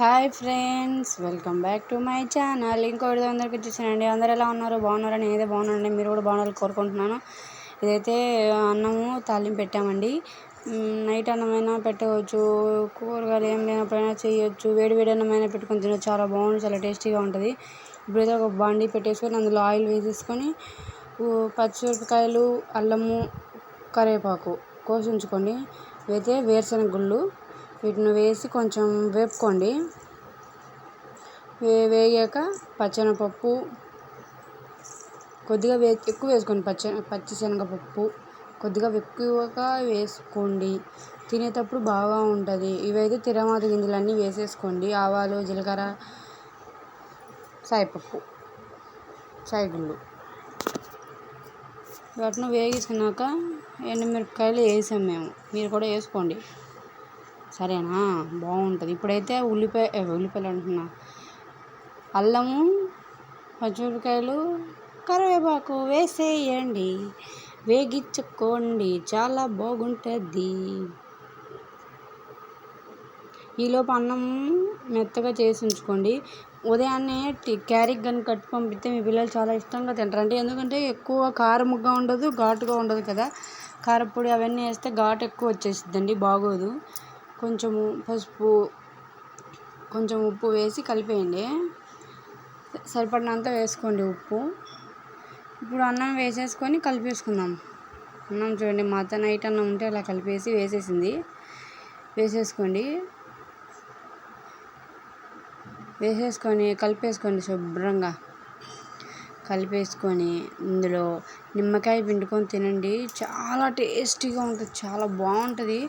Hi friends welcome back to my channel. ఇంకోటి అందరికి వచ్చేసానండి అందరు ఎలా ఉన్నారు? నేను నేనైతే బాగున్నానండి. మీరు కూడా బాగున్నారు కోరుకుంటున్నాను. ఇదైతే అన్నము తాలింపు పెట్టామండి. నైట్ అన్నమైనా పెట్టవచ్చు కూరగాయలు ఏం లేనప్పుడైనా చేయొచ్చు. వేడి వేడి అన్నమైనా పెట్టుకొని తినొచ్చు. చాలా బాగుంటుంది చాలా టేస్టీగా ఉంటుంది. ఇప్పుడైతే ఒక బండి పెట్టేసుకొని అందులో ఆయిల్ వేసేసుకొని పచ్చిమిరపకాయలు అల్లము కరివేపాకు కోసి ఉంచుకోండి ఇవైతే వేరుశనగ గుళ్ళు వీటిని వేసి కొంచెం వేపుకోండి. వే వేగాక పచ్చెనపప్పు కొద్దిగా వే ఎక్కువ వేసుకోండి పచ్చ పచ్చిశనగపప్పు. కొద్దిగా ఎక్కువగా వేసుకోండి. తినేటప్పుడు బాగా ఉంటుంది. ఇవైతే తిరమాత గింజలన్నీ వేసేసుకోండి. ఆవాలు జీలకర్ర సాయిపప్పు సాయిగుళ్ళు. వాటిని వేగించినాక ఎండుమిరపకాయలు వేసాం మేము. మీరు కూడా వేసుకోండి. సరేనా? బాగుంటుంది. ఇప్పుడైతే ఉల్లిపాయ ఉల్లిపాయలు అంటున్నా. అల్లము పచ్చిమిరపకాయలు కరివేపాకు వేసేయండి. వేగించుకోండి. చాలా బాగుంటుంది. ఈలోపు అన్నం మెత్తగా చేసి ఉంచుకోండి. ఉదయాన్నే టి క్యారీకి కానీ కట్టి పంపిస్తే మీ పిల్లలు చాలా ఇష్టంగా తింటారు అంటే ఎందుకంటే ఎక్కువ కారముగా ఉండదు ఘాటుగా ఉండదు కదా. కారపొడి అవన్నీ వేస్తే ఘాటు ఎక్కువ వచ్చేసిద్దండి బాగోదు. కొంచెము పసుపు కొంచెం ఉప్పు వేసి కలిపేయండి. సరిపడినంత వేసుకోండి ఉప్పు. ఇప్పుడు అన్నం వేసేసుకొని కలిపేసుకుందాం. అన్నం చూడండి మా అత్త నైట్ అన్నం ఉంటే అలా కలిపేసి వేసేసింది. వేసేసుకోండి. వేసేసుకొని కలిపేసుకోండి శుభ్రంగా. కలిపేసుకొని ఇందులో నిమ్మకాయ పిండుకొని తినండి. చాలా టేస్టీగా ఉంటుంది చాలా బాగుంటుంది.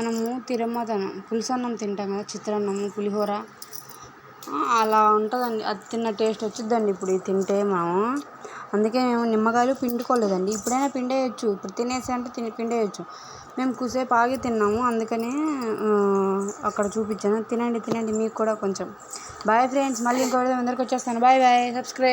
మనము తిరమదనం పులిసన్నం తింటాం కదా చిత్రాన్నము పులిహోర. అలా ఉంటుందండి. అది తిన్న టేస్ట్ వచ్చిద్దండి ఇప్పుడు ఇది తింటే మనము అందుకే మేము నిమ్మకాయలు పిండుకోలేదండి. ఇప్పుడైనా పిండేయచ్చు. ఇప్పుడు తినేసి అంటే తిని పిండేయచ్చు. మేము కుసేపు ఆగి తిన్నాము. అందుకనే అక్కడ చూపించాను. తినండి తినండి. మీకు కూడా కొంచెం. బాయ్ ఫ్రెండ్స్ మళ్ళీ ఇంకో అందరికి వచ్చేస్తాను. Bye bye subscribe